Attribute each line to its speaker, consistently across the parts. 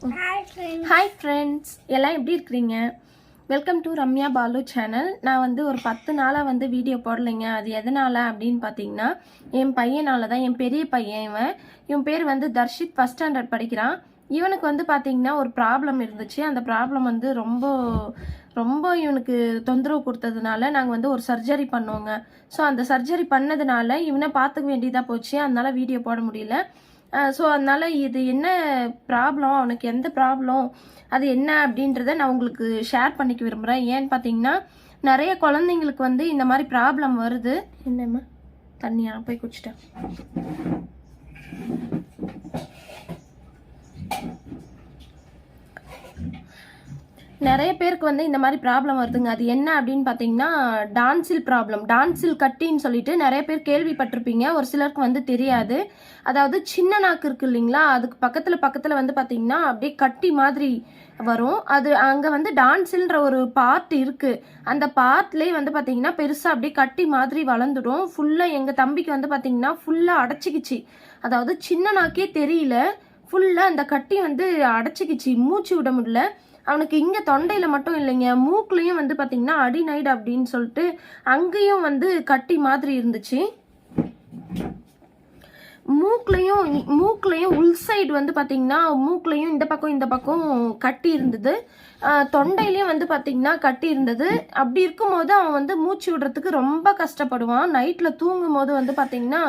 Speaker 1: Hi friends எல்லாம் எப்படி இருக்கிறீங்க? Welcome to Ramya Balu channel நான் வந்து ஒரு பத்து நாளாக வந்து வீடியோ போடலைங்க. அது எதனால் அப்படின்னு பார்த்தீங்கன்னா என் பையனால் தான் என் பெரிய பையன் இவன். இவன் பேர் வந்து தர்ஷித். ஃபஸ்ட் ஸ்டாண்டர்ட் படிக்கிறான். இவனுக்கு வந்து பார்த்தீங்கன்னா ஒரு ப்ராப்ளம் இருந்துச்சு. அந்த ப்ராப்ளம் வந்து ரொம்ப ரொம்ப இவனுக்கு தொந்தரவு கொடுத்ததுனால நாங்கள் வந்து ஒரு சர்ஜரி பண்ணோங்க. ஸோ அந்த சர்ஜரி பண்ணதுனால இவனை பார்த்துக்க வேண்டியதாக போச்சு. அதனால் வீடியோ போட முடியல. ஸோ அதனால் இது என்ன ப்ராப்ளம் அவனுக்கு எந்த ப்ராப்ளம் அது என்ன அப்படின்றத நான் உங்களுக்கு ஷேர் பண்ணிக்க விரும்புகிறேன் ஏன்னு பார்த்தீங்கன்னா நிறைய குழந்தைங்களுக்கு வந்து இந்த மாதிரி ப்ராப்ளம் வருது. என்னம்மா? தண்ணியாக போய் குடிச்சிட்டேன். நிறைய பேருக்கு வந்து இந்த மாதிரி ப்ராப்ளம் வருதுங்க. அது என்ன அப்படின்னு பார்த்தீங்கன்னா டான்சில் ப்ராப்ளம் டான்சில் கட்டின்னு சொல்லிட்டு நிறைய பேர் கேள்விப்பட்டிருப்பீங்க. ஒரு சிலருக்கு வந்து தெரியாது. அதாவது சின்ன நாக்கு இருக்கு இல்லைங்களா? அதுக்கு பக்கத்தில் பக்கத்தில் வந்து பார்த்தீங்கன்னா அப்படியே கட்டி மாதிரி வரும். அது அங்கே வந்து டான்ஸில்ன்ற ஒரு பார்ட் இருக்குது அந்த பார்ட்லேயே வந்து பார்த்தீங்கன்னா பெருசாக அப்படியே கட்டி மாதிரி வளர்ந்துடும். ஃபுல்லாக எங்கள் தம்பிக்கு வந்து பார்த்தீங்கன்னா ஃபுல்லாக அடைச்சிக்கிச்சு. அதாவது சின்ன நாக்கே தெரியல. ஃபுல்லாக அந்த கட்டி வந்து அடைச்சிக்கிச்சு. மூச்சு விட முடியல. அவனுக்கு இங்கே தொண்டையில் மட்டும் இல்லைங்க. மூக்குலேயும் வந்து பார்த்தீங்கன்னா அடிநைடு அப்படின்னு சொல்லிட்டு அங்கேயும் வந்து கட்டி மாதிரி இருந்துச்சு. மூக்குலையும் மூக்குலையும் உள் சைடு வந்து பார்த்தீங்கன்னா மூக்குலையும் இந்த பக்கம் இந்த பக்கம் கட்டி இருந்தது. தொண்டையிலையும் வந்து பார்த்தீங்கன்னா கட்டி இருந்தது. அப்படி இருக்கும்போது அவன் வந்து மூச்சு விடுறதுக்கு ரொம்ப கஷ்டப்படுவான். நைட்டில் தூங்கும் போது வந்து பார்த்தீங்கன்னா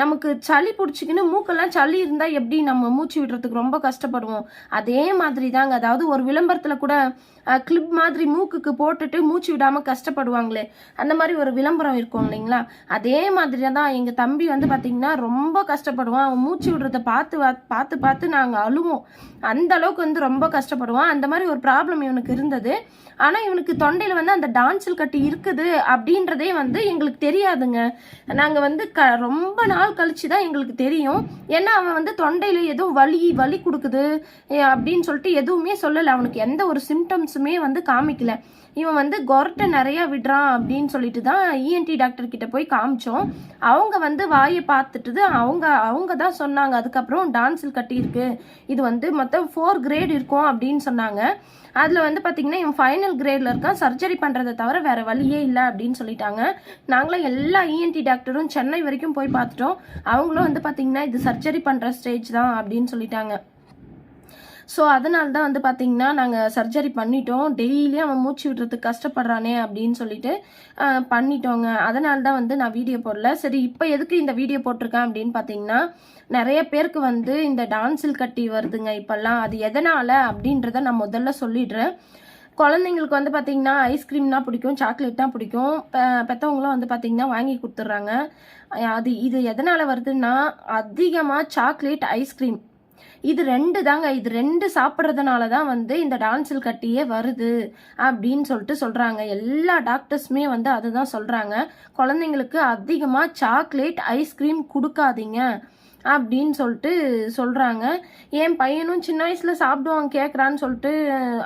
Speaker 1: நமக்கு சளி பிடிச்சிக்கின்னு மூக்கெல்லாம் சளி இருந்தால் எப்படி நம்ம மூச்சு விடுறதுக்கு ரொம்ப கஷ்டப்படுவோம். அதே மாதிரி தாங்க அதாவது ஒரு விளம்பரத்தில் கூட கிளிப் மாதிரி மூக்குக்கு போட்டுட்டு மூச்சு விடாமல் கஷ்டப்படுவாங்களே. அந்த மாதிரி ஒரு விளம்பரம் இருக்கும் இல்லைங்களா? அதே மாதிரி தான் எங்கள் தம்பி வந்து பார்த்திங்கன்னா ரொம்ப கஷ்டப்படுவான். அவன் மூச்சு விடுறத பார்த்து பார்த்து பார்த்து நாங்கள் அழுவோம். அந்த அளவுக்கு வந்து ரொம்ப கஷ்டப்படுவான். அந்த மாதிரி ஒரு ப்ராப்ளம் இவனுக்கு இருந்தது. ஆனால் இவனுக்கு தொண்டையில் வந்து அந்த டான்சல் கட்டி இருக்குது அப்படின்றதே வந்து எங்களுக்கு தெரியாதுங்க. நாங்கள் வந்து க ரொம்ப நாள் கழிச்சு தான் எங்களுக்கு தெரியும். ஏன்னா அவன் வந்து தொண்டையில் எதுவும் வலி வலி கொடுக்குது அப்படின்னு சொல்லிட்டு எதுவுமே சொல்லலை. அவனுக்கு எந்த ஒரு சிம்டம்ஸுமே வந்து காமிக்கல. இவன் வந்து கொரட்டை நிறையா விடுறான் அப்படின்னு சொல்லிட்டு தான் இஎன்டி டாக்டர் கிட்ட போய் காமிச்சோம். அவங்க வந்து வாயை பார்த்துட்டு அவங்க அவங்க தான் சொன்னாங்க அதுக்கப்புறம் டான்ஸில் கட்டியிருக்கு. இது வந்து மொத்தம் ஃபோர் கிரேட் இருக்கும் அப்படின்னு சொன்னாங்க. அதில் வந்து பார்த்தீங்கன்னா இவன் ஃபைனல் கிரேடில் இருக்கான் சர்ஜரி பண்ணுறதை தவிர வேறு வழியே இல்லை அப்படின்னு சொல்லிட்டாங்க. நாங்களும் எல்லா இஎன்டி டாக்டரும் சென்னை வரைக்கும் போய் பார்த்துட்டோம். அவங்களும் வந்து பார்த்தீங்கன்னா இது சர்ஜரி பண்ணுற ஸ்டேஜ் தான் அப்படின்னு சொல்லிட்டாங்க. ஸோ அதனால தான் வந்து பார்த்தீங்கன்னா நாங்கள் சர்ஜரி பண்ணிட்டோம். டெய்லியும் அவன் மூச்சு விடுறதுக்கு கஷ்டப்படுறானே அப்படின்னு சொல்லிட்டு பண்ணிட்டோங்க. அதனால தான் வந்து நான் வீடியோ போடல. சரி இப்போ எதுக்கு இந்த வீடியோ போட்டிருக்கேன் அப்படின்னு பார்த்தீங்கன்னா நிறைய பேருக்கு வந்து இந்த டான்சில் கட்டி வருதுங்க இப்போல்லாம். அது எதனால் அப்படின்றத நான் முதல்ல சொல்லிடுறேன். குழந்தைங்களுக்கு வந்து பார்த்தீங்கன்னா ஐஸ்கிரீம்னா பிடிக்கும் சாக்லேட்னா பிடிக்கும். பெற்றவங்களும் வந்து பார்த்தீங்கன்னா வாங்கி கொடுத்துட்றாங்க. அது இது எதனால் வருதுன்னா அதிகமாக சாக்லேட் ஐஸ்கிரீம் இது ரெண்டு தாங்க. இது ரெண்டு சாப்பிட்றதுனால தான் வந்து இந்த டான்சில் கட்டியே வருது அப்படின்னு சொல்லிட்டு சொல்கிறாங்க எல்லா டாக்டர்ஸுமே வந்து அதுதான் சொல்கிறாங்க குழந்தைங்களுக்கு அதிகமாக சாக்லேட் ஐஸ்கிரீம் கொடுக்காதீங்க. அப்படின்னு சொல்லிட்டு சொல்கிறாங்க என் பையனும் சின்ன வயசில் சாப்பிடுவான் கேட்குறான்னு சொல்லிட்டு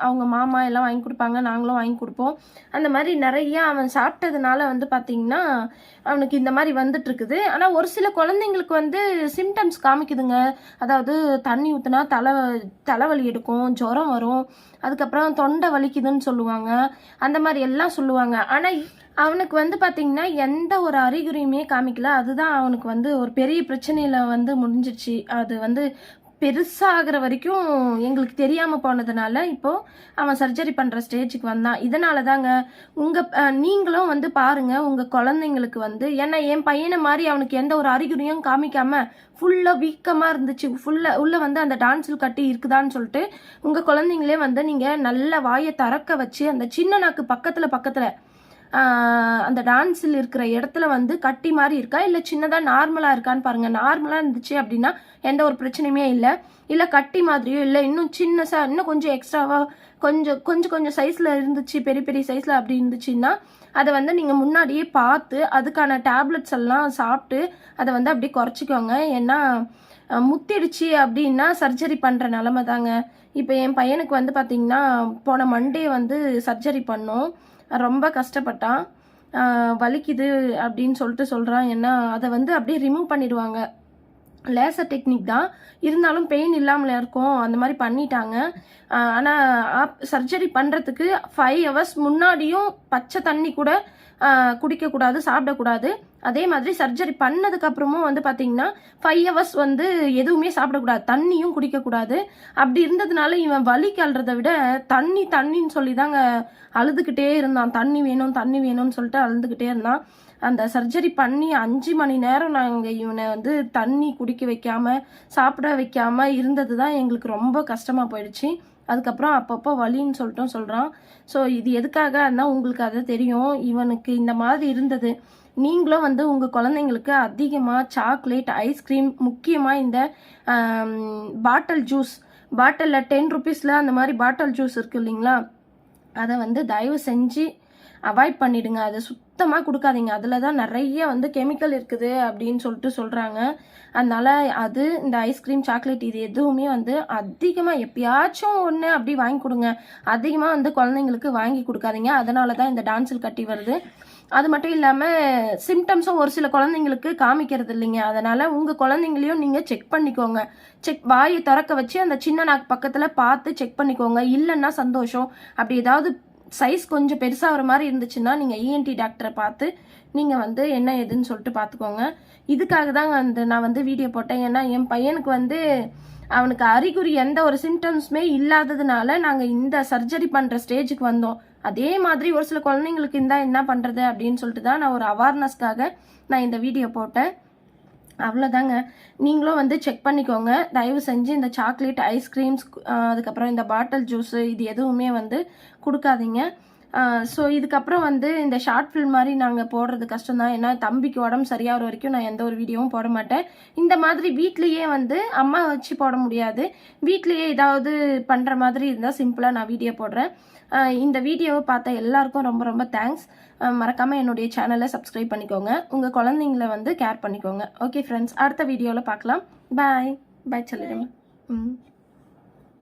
Speaker 1: அவங்க மாமா எல்லாம் வாங்கி கொடுப்பாங்க நாங்களும் வாங்கி கொடுப்போம். அந்த மாதிரி நிறைய அவன் சாப்பிட்டதுனால வந்து பார்த்திங்கன்னா அவனுக்கு இந்த மாதிரி வந்துட்டு இருக்குது. ஆனால் ஒரு சில குழந்தைங்களுக்கு வந்து சிம்டம்ஸ் காமிக்குதுங்க. அதாவது தண்ணி ஊற்றுனா தலை தலைவலி எடுக்கும் ஜுரம் வரும். அதுக்கப்புறம் தொண்டை வலிக்குதுன்னு சொல்லுவாங்க. அந்த மாதிரி எல்லாம் சொல்லுவாங்க. ஆனால் அவனுக்கு வந்து பார்த்திங்கன்னா எந்த ஒரு அறிகுறியுமே காமிக்கல. அதுதான் அவனுக்கு வந்து ஒரு பெரிய பிரச்சனையில் வந்து முடிஞ்சிருச்சு அது வந்து பெருசாகிற வரைக்கும் எங்களுக்கு தெரியாமல் போனதுனால இப்போது அவன் சர்ஜரி பண்ணுற ஸ்டேஜுக்கு வந்தான். இதனால தாங்க உங்கள் நீங்களும் வந்து பாருங்கள் உங்கள் குழந்தைங்களுக்கு வந்து ஏன்னா என் பையனை மாதிரி அவனுக்கு எந்த ஒரு அறிகுறியும் காமிக்காமல் ஃபுல்லாக வீக்கமாக இருந்துச்சு. ஃபுல்லாக உள்ளே வந்து அந்த டான்ஸில் கட்டி இருக்குதான்னு சொல்லிட்டு உங்கள் குழந்தைங்களே வந்து நீங்கள் நல்ல வாயை தறக்க வச்சு அந்த சின்ன நாக்கு பக்கத்தில் பக்கத்தில் அந்த டான்ஸில் இருக்கிற இடத்துல வந்து கட்டி மாதிரி இருக்கா? இல்லை சின்னதாக நார்மலாக இருக்கான்னு பாருங்க. நார்மலாக இருந்துச்சு அப்படின்னா எந்த ஒரு பிரச்சனையுமே இல்லை. இல்லை கட்டி மாதிரியோ இல்லை இன்னும் சின்னசாக இன்னும் கொஞ்சம் எக்ஸ்ட்ராவாக கொஞ்சம் கொஞ்சம் கொஞ்சம் சைஸில் இருந்துச்சு பெரிய பெரிய சைஸில் அப்படி இருந்துச்சுன்னா அதை வந்து நீங்கள் முன்னாடியே பார்த்து அதுக்கான டேப்லெட்ஸ் எல்லாம் சாப்பிட்டு அதை வந்து அப்படியே குறைச்சிக்கோங்க. ஏன்னா முத்திடுச்சு அப்படின்னா சர்ஜரி பண்ணுற நிலமை தாங்க. இப்போ என் பையனுக்கு வந்து பார்த்திங்கன்னா போன மண்டே வந்து சர்ஜரி பண்ணோம். ரொம்ப கஷ்டப்பட்டான். வலிக்குது அப்படின்னு சொல்லிட்டு சொல்கிறான் ஏன்னா அதை வந்து அப்படியே ரிமூவ் பண்ணிடுவாங்க. லேசர் டெக்னிக் தான். இருந்தாலும் பெயின் இல்லாமல் இருக்கும். அந்த மாதிரி பண்ணிட்டாங்க. ஆனால் சர்ஜரி பண்ணுறதுக்கு ஃபைவ் ஹவர்ஸ் முன்னாடியும் பச்சை தண்ணி கூட குடிக்கக்கூடாது சாப்பிடக்கூடாது. அதே மாதிரி சர்ஜரி பண்ணதுக்கப்புறமும் வந்து பார்த்தீங்கன்னா ஃபைவ் ஹவர்ஸ் வந்து எதுவுமே சாப்பிடக்கூடாது. தண்ணியும் குடிக்கக்கூடாது. அப்படி இருந்ததுனால இவன் வலி கல்றதை விட தண்ணி தண்ணின்னு சொல்லி தாங்க அழுதுகிட்டே இருந்தான். தண்ணி வேணும் தண்ணி வேணும்னு சொல்லிட்டு அழுதுகிட்டே இருந்தான். அந்த சர்ஜரி பண்ணி அஞ்சு மணி நேரம் நாங்கள் இவனை வந்து தண்ணி குடிக்க வைக்காமல் சாப்பிட வைக்காமல் இருந்தது தான் எங்களுக்கு ரொம்ப கஷ்டமாக போயிடுச்சு. அதுக்கப்புறம் அப்பப்போ வலின்னு சொல்லிட்டும் சொல்கிறான் ஸோ இது எதுக்காக? இருந்தால் உங்களுக்கு அது தெரியும். இவனுக்கு இந்த மாதிரி இருந்தது. நீங்களும் வந்து உங்கள் குழந்தைங்களுக்கு அதிகமாக சாக்லேட் ஐஸ்கிரீம் முக்கியமாக இந்த பாட்டில் ஜூஸ் பாட்டிலில் டென் ருபீஸில் அந்த மாதிரி பாட்டில் ஜூஸ் இருக்கு இல்லைங்களா? அதை வந்து தயவு செஞ்சு அவாய்ட் பண்ணிடுங்க. அதை சுத்தமாக கொடுக்காதீங்க. அதில் தான் நிறைய வந்து கெமிக்கல் இருக்குது அப்படின்னு சொல்லிட்டு சொல்கிறாங்க அதனால் அது இந்த ஐஸ்கிரீம் சாக்லேட் இது எதுவுமே வந்து அதிகமாக எப்பயாச்சும் ஒன்று அப்படி வாங்கி கொடுங்க. அதிகமாக வந்து குழந்தைங்களுக்கு வாங்கி கொடுக்காதீங்க. அதனால தான் இந்த டான்ஸில் கட்டி வருது. அது மட்டும் இல்லாமல் சிம்டம்ஸும் ஒரு சில குழந்தைங்களுக்கு காமிக்கிறது இல்லைங்க. அதனால் உங்கள் குழந்தைங்களையும் நீங்கள் செக் பண்ணிக்கோங்க. செக் வாயை திறக்க வச்சு அந்த சின்ன நாக்கு பக்கத்தில் பார்த்து செக் பண்ணிக்கோங்க. இல்லைன்னா சந்தோஷம். அப்படி ஏதாவது சைஸ் கொஞ்சம் பெருசாகிற மாதிரி இருந்துச்சுன்னா நீங்கள் இஎன்டி டாக்டரை பார்த்து நீங்கள் வந்து என்ன ஏதுன்னு சொல்லிட்டு பார்த்துக்கோங்க. இதுக்காக தாங்க வந்து நான் வந்து வீடியோ போட்டேன். ஏன்னா என் பையனுக்கு வந்து அவனுக்கு அறிகுறி எந்த ஒரு சிம்டம்ஸுமே இல்லாததுனால நாங்கள் இந்த சர்ஜரி பண்ணுற ஸ்டேஜுக்கு வந்தோம். அதே மாதிரி ஒரு சில குழந்தைங்களுக்கு இருந்தால் என்ன பண்ணுறது அப்படின்னு சொல்லிட்டு தான் நான் ஒரு அவேர்னஸ்க்காக நான் இந்த வீடியோ போட்டேன். அவ்வளோதாங்க நீங்களும் வந்து செக் பண்ணிக்கோங்க. தயவு செஞ்சு இந்த சாக்லேட் ஐஸ்கிரீம்ஸ் அதுக்கப்புறம் இந்த பாட்டில் ஜூஸு இது எதுவுமே வந்து கொடுக்காதீங்க. ஸோ இதுக்கப்புறம் வந்து இந்த ஷார்ட் ஃபில்ம் மாதிரி நாங்கள் போடுறது கஷ்டம் தான் ஏன்னா தம்பிக்கு உடம்பு சரியாகிற வரைக்கும் நான் எந்த ஒரு வீடியோவும் போட மாட்டேன். இந்த மாதிரி வீட்லேயே வந்து அம்மா வச்சு போட முடியாது. வீட்லேயே ஏதாவது பண்ணுற மாதிரி இருந்தால் சிம்பிளாக நான் வீடியோ போடுறேன். இந்த வீடியோவை பார்த்த எல்லாருக்கும் ரொம்ப ரொம்ப தேங்க்ஸ் மறக்காமல் என்னுடைய சேனலை சப்ஸ்கிரைப் பண்ணிக்கோங்க. உங்கள் குழந்தைங்கள வந்து கேர் பண்ணிக்கோங்க. ஓகே ஃப்ரெண்ட்ஸ் அடுத்த வீடியோவில் பார்க்கலாம். பாய் பாய் சொல்லிடுங்க ம்.